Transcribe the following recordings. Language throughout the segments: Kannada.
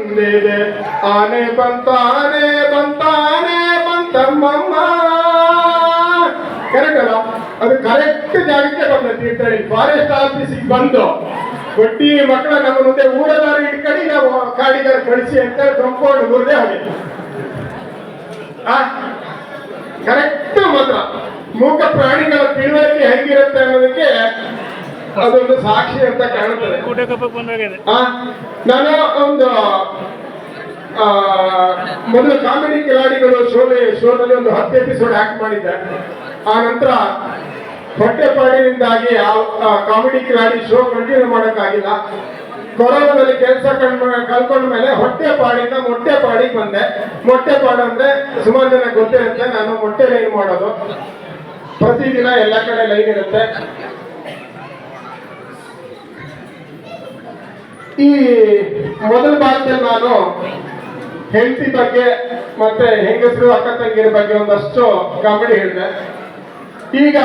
ಬಂದಿದೆ. ಆನೆ ಬಂತಾನೆ ಬಂತಾನೆ, ಬಂತಮ್ಮಮ್ಮ. ಕರೆಕ್ಟ್ ಅಲ್ಲ? ಅದು ಕರೆಕ್ಟ್ ಜಾಗಕ್ಕೆ ಬಂದ ತೀರ್ಥಹಳ್ಳಿ ಫಾರೆಸ್ಟ್ ಆಫೀಸಿಗೆ ಬಂದು ಬಟ್ಟಿ ಮಕ್ಕಳ ನಮ್ಮ ಮುಂದೆ ಊರದಾರ ನಾವು ಕಾಡಿಗಾರ ಕಳಿಸಿ ಅಂತ ಕಂಪೌಂಡ್ ಮುರಿದೇ ಹೋಗಿತ್ತು ಕರೆಕ್ಟ್ ಮಾತ್ರ. ಮೂಕ ಪ್ರಾಣಿಗಳ ತಿಳುವಳಿಕೆ ಹೆಂಗಿರುತ್ತೆ ಅನ್ನೋದಕ್ಕೆ ಅದೊಂದು ಸಾಕ್ಷಿ ಅಂತ ಕಾಣುತ್ತದೆ. ನಾನು ಒಂದು ಮೊದಲು ಕಾಮಿಡಿ ಕಿಲಾಡಿಗಳು ಶೋಲೆ ಶೋನಲ್ಲಿ ಒಂದು ಹತ್ತು ಎಪಿಸೋಡ್ ಆಕ್ಟ್ ಮಾಡಿದ್ದೆ. ಆ ನಂತರ ಹೊಟ್ಟೆಪಾಡಿನಿಂದಾಗಿ ಆ ಕಾಮಿಡಿ ಕಿಲಾಡಿ ಶೋ ಕಂಟಿನ್ಯೂ ಮಾಡೋಕ್ಕಾಗಿಲ್ಲ. ಕೊರೋನಾದಲ್ಲಿ ಕೆಲಸ ಕಲ್ಕೊಂಡ ಮೇಲೆ ಹೊಟ್ಟೆ ಪಾಡಿಂದ ಮೊಟ್ಟೆ ಪಾಡಿಗೆ ಬಂದೆ. ಮೊಟ್ಟೆ ಪಾಡು ಅಂದ್ರೆ ಸುಮಾರು ಜನ ಗೊತ್ತಿರುತ್ತೆ ನಾನು ಮೊಟ್ಟೆ ಲೈನ್ ಮಾಡೋದು. ಪ್ರತಿದಿನ ಎಲ್ಲ ಕಡೆ ಲೈನ್ ಇರುತ್ತೆ. ಈ ಮೊದಲ ಭಾಗದಲ್ಲಿ ನಾನು ಹೆಂಡತಿ ಬಗ್ಗೆ ಮತ್ತೆ ಹೆಂಗಸರು ಅಕ್ಕ ತಂಗಿರ ಬಗ್ಗೆ ಒಂದಷ್ಟು ಕಾಮಿಡಿ ಹೇಳಿದೆ. ಈಗ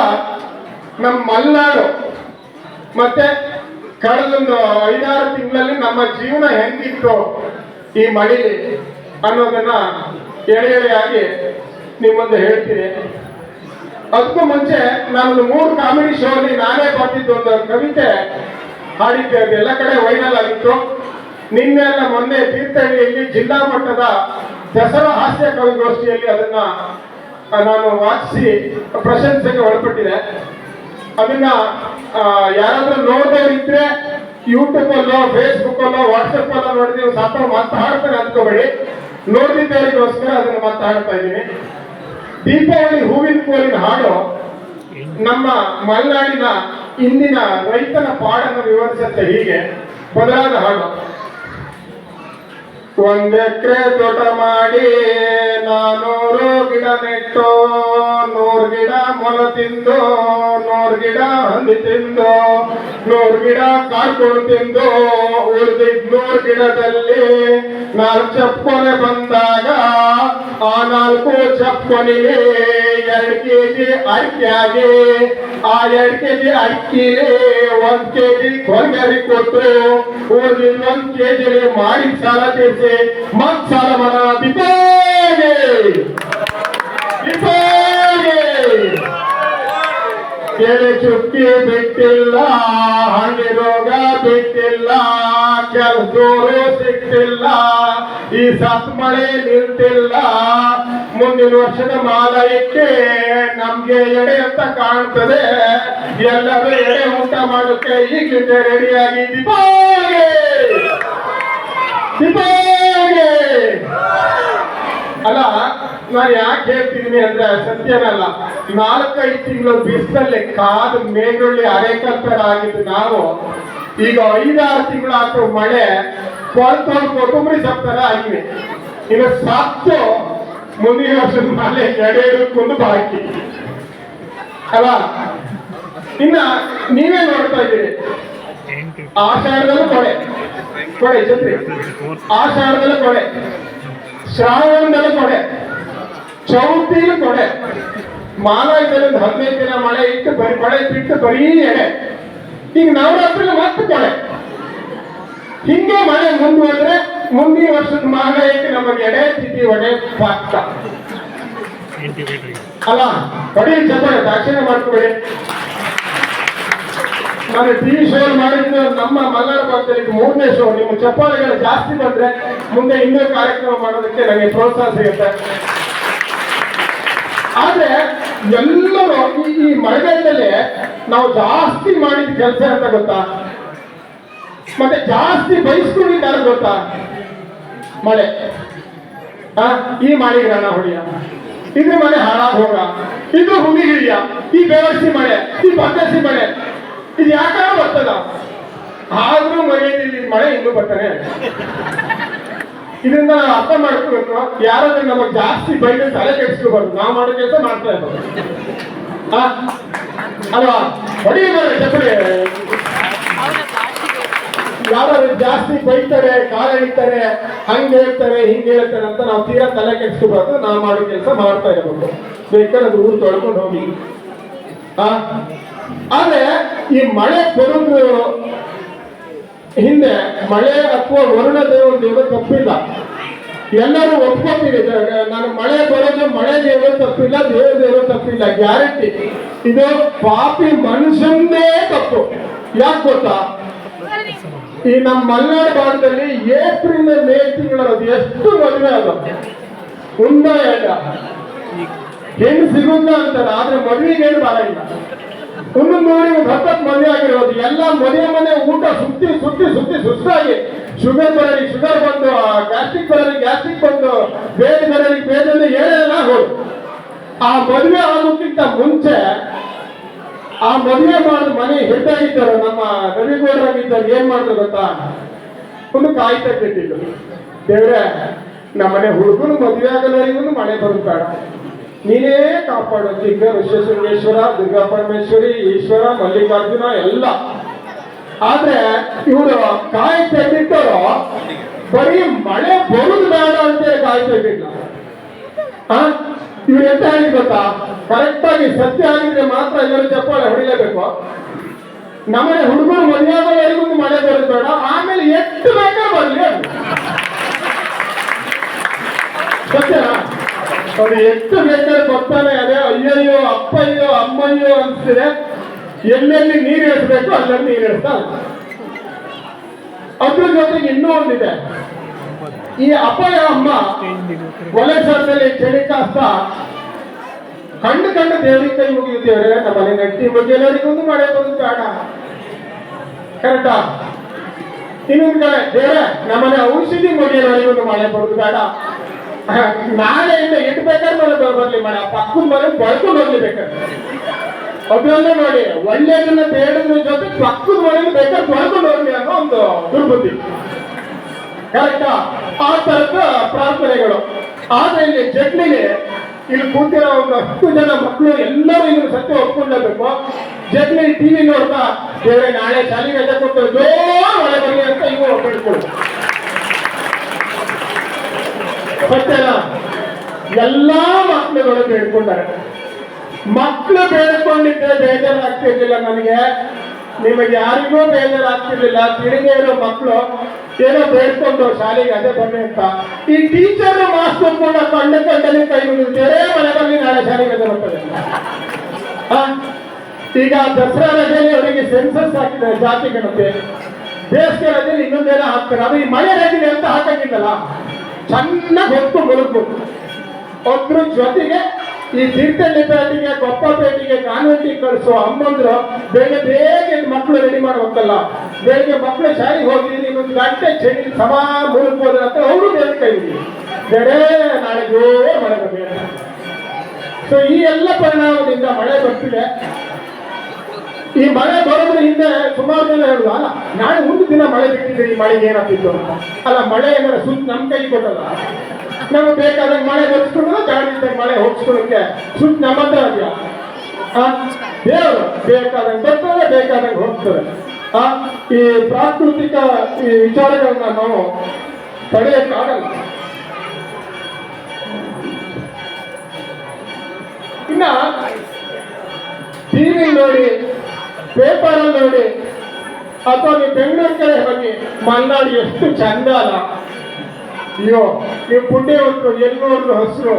ನಮ್ಮ ಮಲೆನಾಡು ಮತ್ತೆ ಕಳೆದೊಂದು ಐದಾರು ತಿಂಗಳಲ್ಲಿ ನಮ್ಮ ಜೀವನ ಹೆಂಗಿತ್ತು ಈ ಮಳೆಲಿ ಅನ್ನೋದನ್ನ ಎಳೆ ಎಳೆಯಾಗಿ ನಿಮ್ಮೊಂದು ಮುಂದೆ ಹೇಳ್ತೀನಿ. ಅದಕ್ಕೂ ಮುಂಚೆ ನಾನೊಂದು ಮೂರು ಕಾಮಿಡಿ ಶೋ ಅಲ್ಲಿ ನಾನೇ ಬರ್ತಿದ್ದು ಒಂದು ಕವಿತೆ ಹಾಡಿದ್ದೆ ಅದು ಎಲ್ಲ ಕಡೆ ವೈರಲ್ ಆಗಿತ್ತು. ನಿನ್ನೆ ಅಲ್ಲ, ಮೊನ್ನೆ ತೀರ್ಥಹಳ್ಳಿಯಲ್ಲಿ ಜಿಲ್ಲಾ ಮಟ್ಟದ ದಸರಾ ಹಾಸ್ಯ ಕವಿಗೋಷ್ಠಿಯಲ್ಲಿ ಅದನ್ನ ನಾನು ವಾಚಿಸಿ ಪ್ರಶಂಸೆಗೆ ಒಳಪಟ್ಟಿದೆ ಅದನ್ನ ಯಾರಾದ್ರೂ ನೋಡೋರಿದ್ರೆ ಯೂಟ್ಯೂಬ್ ಅಲ್ಲೋ ಫೇಸ್ಬುಕ್ ಅಲ್ಲೋ ವಾಟ್ಸಪ್ ಅಲ್ಲೋ ನೋಡಿದ್ರೆ ಸಾಪ ಮಾತಾಡ್ತಾರೆ ಅಂದ್ಕೋಬೇಡಿ. ನೋಡಿದ್ದವರಿಗೋಸ್ಕರ ಅದನ್ನ ಮಾತಾಡ್ತಾ ಇದ್ದೀನಿ. ದೀಪಾವಳಿ ಹೂವಿನ ಕೋಲಿನ ಹಾಡು ನಮ್ಮ ಮಲೆನಾಡಿನ ಇಂದಿನ ರೈತನ ಪಾಡನ್ನು ವಿವರಿಸುತ್ತೆ ಹೀಗೆ, ಬದಲಾದ ಹಾಡು. ಒಂದೆಕ್ರೆ ತೋಟ ಮಾಡಿ ನಾನೂರು ಗಿಡ ನೆಟ್ಟು, ನೂರು ಗಿಡ ಮೊಲ ತಿಂದು, ನೂರು ಗಿಡ ಹಂದಿ ತಿಂದು, ನೂರು ಗಿಡ ಕಾರ್ಕೊಂಡು ತಿಂದು, ಉಳಿದಿದ್ ನೂರು ಗಿಡದಲ್ಲಿ ನಾಲ್ಕು ಚಪ್ಪನೆ ಬಂದಾಗ ಆ ನಾಲ್ಕು ಚಪ್ಪನಿಗೆ ayerkeli arkeli ayerkeli arkeli onkeli kongeri kotu uzun onkeli malik salatesi mat salamana bitene ಕೆರೆ ಚುಕ್ಕಿ ಬಿಟ್ಟಿಲ್ಲ ಹಣ್ಣಿ ರೋಗ ಬಿಟ್ಟಿಲ್ಲ ಕೆಲಸದೋರು ಸಿಕ್ಕಿಲ್ಲ ಈ ಸತ್ ಮಳೆ ನಿಲ್ತಿಲ್ಲ ಮುಂದಿನ ವರ್ಷದ ಮಾಲಯಕ್ಕೆ ನಮ್ಗೆ ಎಡೆ ಅಂತ ಕಾಣ್ತದೆ. ಎಲ್ಲರೂ ಎಡೆ ಊಟ ಮಾಡೋಕೆ ಈಗಿಂದ ರೆಡಿಯಾಗಿ ದೀಪಾವಳಿ! ದೀಪಾವಳಿ! ಅಲ್ಲ ನಾನು ಯಾಕೆ ಹೇಳ್ತಿದ್ದೀನಿ ಅಂದ್ರೆ ಸತ್ಯನಲ್ಲ ನಾಲ್ಕೈದು ತಿಂಗಳು ಬಿಸಿಲಲ್ಲಿ ಕಾದು ಅರೆಕತ್ತರ ಆಗಿದ್ದು ನಾವು, ಈಗ ಐದಾರು ತಿಂಗಳಾದ್ರು ಮಳೆ ಕೊಲ್ತ ಕೊತ್ತಂಬರಿ ಸಪ್ತರ ಆಗಿವೆ ಇನ್ನು ಸತ್ತು ಮುಂದಿನ ವರ್ಷದ ಮಳೆ ಬಾಕಿ. ಅಲ್ಲ, ಇನ್ನ ನೀವೇ ನೋಡ್ತಾ ಇದ್ದೀರಿ. ಆಷಾಢದಲ್ಲೂ ಕೊಡೆ ಕೊಡೆ ಜೊತೆ ಆಷಾಢದಲ್ಲೂ ಕೊಡೆ ಶ್ರಾವಣದಲ್ಲೂ ಕೊಡೆ ಚೌತಿಲು ಮಾಲಾಯದಲ್ಲಿ ಒಂದು ಹದಿನೈದು ದಿನ ಮಳೆ ಇಟ್ಟು ಬರೀ ಮಳೆ ಬಿಟ್ಟು ಬರೀ ಎಡೆ. ಈಗ ನವರಾತ್ರಿ ಮತ್ತೆ ಕೊಳೆ ಹಿಂಗೆ ಮಳೆ ಮುಂದುವರೆದ್ರೆ ಮುಂದಿನ ವರ್ಷದ ಮಾಲಾಯಕ್ಕೆ ನಮಗೆ ಎಡೆ, ತಿಥಿ, ಒಡೆ ಪಾಕ ಎಂಟು ಬೇಕು ಅಲ್ಲ ಹೊಡಿ ಚಪ್ಪಾಳೆ ದಾಕ್ಷಿಣ್ಯ ಮಾಡ್ಕೊಬೇಡಿ. ನಾನು ಟಿವಿ ಶೋ ಮಾಡಿದ್ರೆ ನಮ್ಮ ಮಲ್ನಾಡ ಭಾಗದಲ್ಲಿ ಮೂರನೇ ಶೋ. ನಿಮ್ಮ ಚಪ್ಪಾಳೆಗಳು ಜಾಸ್ತಿ ಬಂದ್ರೆ ಮುಂದೆ ಇನ್ನೂ ಕಾರ್ಯಕ್ರಮ ಮಾಡೋದಕ್ಕೆ ನನಗೆ ಪ್ರೋತ್ಸಾಹ ಸಿಗುತ್ತೆ. ಆದ್ರೆ ಎಲ್ಲರೂ ಈ ಮಳೆಗಾಲದಲ್ಲಿ ನಾವು ಜಾಸ್ತಿ ಮಾಡಿದ ಕೆಲಸ ಅಂತ ಗೊತ್ತಾ? ಮತ್ತೆ ಜಾಸ್ತಿ ಬಯಸ್ಕೊಂಡಿದ್ದಾರೆ ಗೊತ್ತಾ? ಮಳೆ. ಈ ಮಳೆ ರಣ ಹೊಡಿಯ. ಇದು ಮನೆ ಹಾಳಾಗ್ ಹೋಗ. ಇದು ಹುಲಿ ಹಿಡಿಯ. ಈ ಬೇವರ್ಸಿ ಮಳೆ. ಈ ಬಂದಸಿ ಮಳೆ. ಇದು ಯಾಕಾರ ಬರ್ತದ? ಆದ್ರೂ ಮನೆಯಲ್ಲಿ ಮಳೆ ಇನ್ನೂ ಬರ್ತಾನೆ. ಇದರಿಂದ ನಾವು ಅರ್ಥ ಮಾಡ್ಕೋಬೇಕು. ಯಾರಾದ್ರೂ ನಮಗೆ ಜಾಸ್ತಿ ಬೈದು ತಲೆ ಕೆಡಿಸ್ಕೋಬಾರ್ದು. ನಾವು ಮಾಡೋ ಕೆಲಸ ಮಾಡ್ತಾ ಇರ್ಬೋದು ಅಲ್ವಾ? ಹೊಡಿಬಾರ್ದು ಚಪ್ಪಲಿ. ಯಾರು ಜಾಸ್ತಿ ಬೈತಾರೆ, ಕಾಲ ಹಿಡಿತಾರೆ, ಹಂಗೆ ಹೇಳ್ತಾರೆ, ಹಿಂಗೆ ಹೇಳ್ತಾರೆ ಅಂತ ನಾವು ತೀರಾ ತಲೆ ಕೆಡಿಸ್ಕೋಬಾರ್ದು. ನಾವು ಮಾಡೋ ಕೆಲಸ ಮಾಡ್ತಾ ಇರಬೇಕು. ಬೇಕಾದ್ರೆ ಅದು ಊರು ತೊಳ್ಕೊಂಡು ಹೋಗಿ? ಆದ್ರೆ ಈ ಮಳೆ ಬರೋದು ಹಿಂದೆ, ಮಳೆ ಅಥವಾ ವರುಣ ದೇವರು ದೇವರು ತಪ್ಪಿಲ್ಲ. ಎಲ್ಲರೂ ಒಪ್ಕೊತೀರಿ ನಾನು ಮಳೆ ಬರೋದು ಮಳೆ ದೇವರು ತಪ್ಪಿಲ್ಲ, ದೇವ್ರ ದೇವರು ತಪ್ಪಿಲ್ಲ. ಗ್ಯಾರಂಟಿ ಇದು ಪಾಪಿ ಮನುಷ್ಯಂದೇ ತಪ್ಪು. ಯಾಕೆ ಗೊತ್ತಾ? ಈ ನಮ್ಮ ಮಲೆನಾಡು ಭಾಗದಲ್ಲಿ ಏಪ್ರಿಲ್ ಮೇ ತಿಂಗಳದ್ದು ಎಷ್ಟು ಮದುವೆ ಅದು ಉಂಡ ಹೆಣ್ಣು ಸಿಗುತ್ತ ಅಂತಾರೆ ಆದ್ರೆ ಮದುವೆಗೆ ಏನು ಬರಲ್ಲ ಒಂದು ಮೂರಿಗೆ ಒಂದು ಮದುವೆ ಆಗಿರೋದು. ಎಲ್ಲ ಮನೆ ಮನೆ ಊಟ ಸುತ್ತಿ ಸುತ್ತಿ ಸುತ್ತಿ, ಸುಸ್ತಾಗಿ. ಶುಗರ್ ಬರೋರಿಗೆ ಶುಗರ್ ಬಂದು ಗ್ಯಾಸ್ಟ್ರಿಕ್ ಬರೋರಿಗೆ ಗ್ಯಾಸ್ಟ್ರಿಕ್ ಬಂದು, ಬೇರೆ ಬರೋರಿಗೆ ಬೇರೆ ಏನೇನ ಹೋದು ಆ ಮದುವೆ ಆಗೋಕ್ಕಿಂತ ಮುಂಚೆ, ಆ ಮದುವೆ ಮಾಡಿದ ಮನೆ ಹೆಚ್ಚಾಗಿದ್ದರು ನಮ್ಮ ರವಿಗೌಡರಾಗಿದ್ದರು ಏನ್ ಮಾಡಿದ್ರು ಗೊತ್ತಾ? ಒಂದು ಕಾಯ್ತಾ ಕೆಟ್ಟಿದ್ದು ದೇವ್ರೆ ನಮ್ಮನೆ ಹುಡುಗನ ಮದುವೆ ಆಗಲ್ಲರಿಗೂ ಮನೆ ಬೇಡ ನೀನೇ ಕಾಪಾಡು ಸಿಂಗ ವಿಶ್ವೇಶ್ವರೇಶ್ವರ ದುರ್ಗಾ ಪರಮೇಶ್ವರಿ ಈಶ್ವರ, ಮಲ್ಲಿಕಾರ್ಜುನ, ಎಲ್ಲ. ಆದ್ರೆ ಇವರು ಕಾಯಿ ಬಿಟ್ಟರು ಬರೀ ಮಳೆ ಬರುದು ಬೇಡ ಅಂತ ಕಾಯಿ ಆ? ಇವ್ರು ಎಂತ ಹೇಳಿ ಗೊತ್ತಾ? ಕರೆಕ್ಟ್ ಆಗಿ ಸತ್ಯ ಆಗಿದ್ರೆ ಮಾತ್ರ ಇವರು ಚಪ್ಪಾಳೆ ಹೊಡಿಲೇಬೇಕು. ನಮ್ಮನೆ ಹುಡುಗರು ಮದುವೆಯಾದವರೆಗೂ ಮಳೆ ಬರೋದು ಬೇಡ, ಆಮೇಲೆ ಎಷ್ಟು ಬೇಕಾದ್ರೆ ಬರಲಿ ಸತ್ಯ ಅದು ಎಷ್ಟು ಬೇಕಾದ್ರೆ ಬರ್ತಾನೆ, ಅದೇ ಅಯ್ಯಯ್ಯೋ, ಅಪ್ಪಯ್ಯೋ, ಅಮ್ಮಯ್ಯೋ ಅನ್ಸ್ತಿದೆ ಎಲ್ಲೆಲ್ಲಿ ನೀರು ಇಳಿಸ್ಬೇಕು ಅಲ್ಲೆಲ್ಲಿ ನೀರು ಎಸ್ತಾ ಅದ್ರ ಜೊತೆಗೆ ಇನ್ನೂ ಒಂದಿದೆ. ಈ ಅಪಾಯ ಅಮ್ಮ ಒಲೆ ಸರದಲ್ಲಿ ಚಳಿ ಕಾಸ್ತಾ ಕಂಡು ಕಂಡು ದೇವರಿಗೆ ಕೈ ಮುಗಿಯುತ್ತೇವ್ರೆ ನಮ್ಮ ಮನೆ ನಟ್ಟಿ ಮುಗಿಯಲವರಿಗೊಂದು ಮಳೆ ಬಂದು ಬೇಡ ಕರೆಕ್ಟಾ ಇನ್ನೊಂದು ಕಡೆ, ದೇವ್ರೆ ನಮ್ಮನೆ ಔಷಧಿ ಮುಗಿಯಲವರಿಗೊಂದು ಮಳೆ ಬರುದು ಬೇಡ ನಾಳೆಯಿಂದ ಎಷ್ಟು ಬೇಕಾದ್ರೆ ಮಳೆ ಬರ್- ಬರ್ಲಿ ಮಳೆ ಪಕ್ಕದ ಮನೆ ಬಳ್ಕೊಂಡು ಬರ್ಲಿ ಬೇಕಾದ್ರೆ. ಅದರಲ್ಲೇ ನೋಡಿ ಒಳ್ಳೆಯದನ್ನ ಬೇಡದ್ರ ಜೊತೆ ಪಕ್ಕದ ಮನೆಯಲ್ಲಿ ಬೇಕಾದ್ರೆ ಸ್ವಲ್ಪ ಹೋಗ್ಲಿ ಅನ್ನೋ ಒಂದು ದುರ್ಬುದ್ಧಿ. ಕರೆಕ್ಟಾ ಆ? ತರದ ಪ್ರಾರ್ಥನೆಗಳು. ಆದ್ರೆ ಇಲ್ಲಿ ಜಡ್ಲಿಗೆ ಇಲ್ಲಿ ಕೂತಿರೋ ಒಂದು ಹತ್ತು ಜನ ಮಕ್ಕಳು ಎಲ್ಲರೂ ಇಲ್ಲಿ ಸತ್ಯ ಒಪ್ಕೊಳ್ಳೇಬೇಕು ಜಡ್ಲಿ ಟಿವಿ ನೋಡ್ತಾ ಬೇರೆ ನಾಳೆ ಶಾಲೆಗೆ ರಜೆ ಕೊಟ್ಟು ಜೋರ್ ಮಳೆ ಬರಲಿ ಅಂತ ಇವು ಸತ್ಯನಾ? ಎಲ್ಲಾ ಮಕ್ಕಳುಗಳು ಬೇಡ್ಕೊಂಡಾರೆ ಮಕ್ಕಳು ಬೇಡ್ಕೊಂಡಿದ್ರೆ ಬೇಜಾರಾಗ್ತಿರ್ಲಿಲ್ಲ ನನಗೆ. ನಿಮಗೆ ಯಾರಿಗೂ ಬೇಜಾರಾಗ್ತಿರ್ಲಿಲ್ಲ. ತಿಳಿದೇ ಇರೋ ಮಕ್ಕಳು ಏನೋ ಬೇಡ್ಕೊಂಡು ಶಾಲೆಗೆ ಅದೇ ಬನ್ನಿ ಅಂತ. ಈ ಟೀಚರ್ ಮಾಸ್ಟರ್ ಕೂಡ ಕಂಡ ಕಂಡಲ್ಲಿ ಕೈ ಮುಗಿದ್ರೆ ಮನೆಯಲ್ಲಿ ನಾಳೆ ಶಾಲೆಗೆ ಆ? ಈಗ ದಸರಾ ರಜೆಯಲ್ಲಿ ಅವರಿಗೆ ಸೆನ್ಸಸ್ ಹಾಕಿದ್ದಾರೆ ಜಾತಿ ಗಣತೆ. ಬೇಸಿಗೆ ರಜೆಯಲ್ಲಿ ಇನ್ನೊಂದೇನೋ ಹಾಕ್ತಾರೆ. ಅದು ಈ ಮಳೆ ರಜೆಯಲ್ಲಿ ಅಂತ ಹಾಕಂಗಿಲ್ಲಲ್ಲ ಚೆನ್ನಾಗಿ ಹೊತ್ತು ಮುಳುಗ್ಬೇಕು. ಒಬ್ರು ಜೊತೆಗೆ ಈ ತೀರ್ಥಹಳ್ಳಿ ಪೇಟೆಗೆ ಕೊಪ್ಪಪೇಟೆಗೆ ಕಾನ್ವೆಂಟಿಗೆ ಕಳಿಸೋ ಅಮ್ಮಂದ್ರು ಬೇಗ ಬೇಗ ಮಕ್ಕಳು ರೆಡಿ ಮಾಡ್ಬೇಕಲ್ಲ. ಬೆಳಿಗ್ಗೆ ಮಕ್ಕಳು ಶಾಲೆಗೆ ಹೋಗಿ ಇನ್ನೊಂದು ಗಂಟೆ ಚಳಿ ಸಮಾ ಮುಳುಗ್ಬೋದು ಅಂತ ಅವರು ಬೇರೆ ಕೈ ಬೇರೆ ನಾಳೆ ಜೋರ ಮಳೆ ಬರಬೇಕು ಸೊ ಈ ಎಲ್ಲ ಪರಿಣಾಮದಿಂದ ಮಳೆ ಬರ್ತಿದೆ. ಈ ಮಳೆ ಬರೋದ್ರ ಹಿಂದೆ ಸುಮಾರು ಜನ ಹೇಳುದು, ಅಲ್ಲ, ನಾಳೆ ಒಂದು ದಿನ ಮಳೆ ಬಿಟ್ಟಿದ್ರೆ ಈ ಮಳೆಗೆ ಏನಾಗ್ತಿತ್ತು? ಅಂತ. ಅಲ್ಲ, ಮಳೆ ಏನಾರ ಸುತ್ತ ನಮ್ಮ ಕೈ ಕೊಟ್ಟಲ್ಲ ನಮಗೆ ಬೇಕಾದಾಗ ಮಳೆ ಬರ್ಸ್ಕೊಂಡು ಜಾಡಿದ್ದಾಗ ಮಳೆ ಹೋಗಿಸ್ಕೊಳ್ಳೋಕೆ ಸುತ್ತ ನಮ್ಮ ಹತ್ರ ಇದೆಯಾ? ದೇವರು ಬೇಕಾದಂಗೆ ಬರ್ತದೆ, ಬೇಕಾದಂಗೆ ಹೋಗ್ತದೆ. ಆ, ಈ ಪ್ರಾಕೃತಿಕ ಈ ವಿಚಾರಗಳನ್ನ ನಾವು ತಡೆಯಕ್ಕಾಗಲ್ಲ. ಇನ್ನ ಟಿವಿ ನೋಡಿ, ಪೇಪರ್ ನೋಡಿ, ಅಥವಾ ನೀವು ಬೆಂಗಳೂರು ಕಡೆ ಹೋಗಿ ಮಲ್ನಾಡು ಎಷ್ಟು ಚಂದ ಅಲ್ಲ. ಅಯ್ಯೋ ನೀವು ಪುಣ್ಯವಂತರು ಎಲ್ಲೋದ್ರು ಹಸಿರು.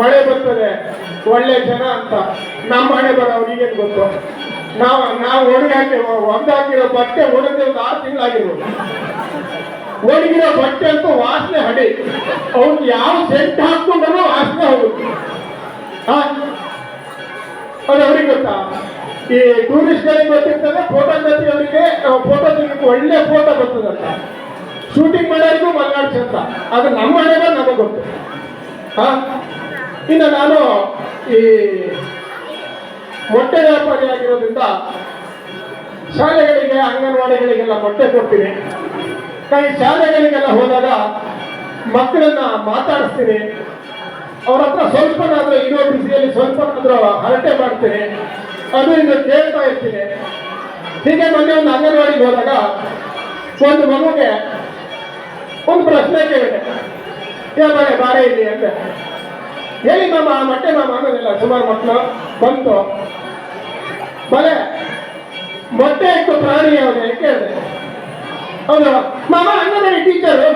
ಮಳೆ ಬರ್ತದೆ, ಒಳ್ಳೆ ಜನ ಅಂತ. ನಮ್ಮ ಮಳೆ ಬರೋ ಅವ್ರಿಗೇನು ಗೊತ್ತು? ನಾವು ನಾವು ಒಣಗಿ ಹಾಕಿ ಒಗ್ದಾಕಿರೋ ಬಟ್ಟೆ ಒಣಗಿ ಒಂದು ಆರು ತಿಂಗಳಾಗಿರ್ಬೋದು. ಒಣಗಿರೋ ಬಟ್ಟೆ ಅಂತೂ ವಾಸನೆ ಹಡಿ. ಅವ್ನು ಯಾವ ಸೆಂಟ್ ಹಾಕ್ಕೊಂಡ್ರು ವಾಸನೆ ಹೋಗುತ್ತೆ. ಅದು ಅವ್ರಿಗೆ ಗೊತ್ತಾ? ಈ ಟೂರಿಸ್ಟ್ ಗಳಿಗೆ ಗೊತ್ತಿರ್ತದೆ ಫೋಟೋಗ್ರಫಿ ಅವರಿಗೆ ಫೋಟೋ ಒಳ್ಳೆ ಫೋಟೋ ಬರ್ತದಂತ. ಶೂಟಿಂಗ್ ಮಾಡೋರಿಗೂ ಮಲ್ನಾಡ್ ಚಂದ ಅದು ನಮ್ಮ ಮನೆಗೆ ನಮಗೆ ಗೊತ್ತು. ಹಾಂ? ಇನ್ನು ನಾನು ಈ ಮೊಟ್ಟೆ ವ್ಯಾಪಾರಿ ಆಗಿರೋದ್ರಿಂದ ಶಾಲೆಗಳಿಗೆ, ಅಂಗನವಾಡಿಗಳಿಗೆಲ್ಲ ಮೊಟ್ಟೆ ಕೊಡ್ತೀನಿ. ನಾನು ಶಾಲೆಗಳಿಗೆಲ್ಲ ಹೋದಾಗ ಮಕ್ಕಳನ್ನ ಮಾತಾಡಿಸ್ತೀನಿ. ಅವ್ರ ಹತ್ರ ಸ್ವಲ್ಪನಾದ್ರೂ ಇರೋ ಬಿಸಿಯಲ್ಲಿ ಸ್ವಲ್ಪನಾದ್ರೂ ಹರಟೆ ಮಾಡ್ತೀನಿ. ಅದು ಇನ್ನು ಕೇಳ್ತಾ ಇರ್ತೀನಿ. ಹೀಗೆ ಮೊನ್ನೆ ಒಂದು ಅಂಗನವಾಡಿಗೆ ಹೋದಾಗ ಒಂದು ಮಗುಗೆ ಒಂದು ಪ್ರಶ್ನೆ ಕೇಳಿದೆ. ಏ ಬಾರೆ ಇಲ್ಲಿ ಅಂತ. ಹೇಳಿ ಮಾಮ ಮೊಟ್ಟೆ ಮಾಮ ಅನ್ನೋದಿಲ್ಲ ಸುಮಾರು ಮಕ್ಕಳು ಬಂತು. ಬಲೆ, ಮೊಟ್ಟೆ ಇಟ್ಟು ಪ್ರಾಣಿ ಯಾವುದು? ಕೇಳಿದೆ? ಹೌದು. ಮಾಮ ಅಂಗನವಾಡಿ ಟೀಚರು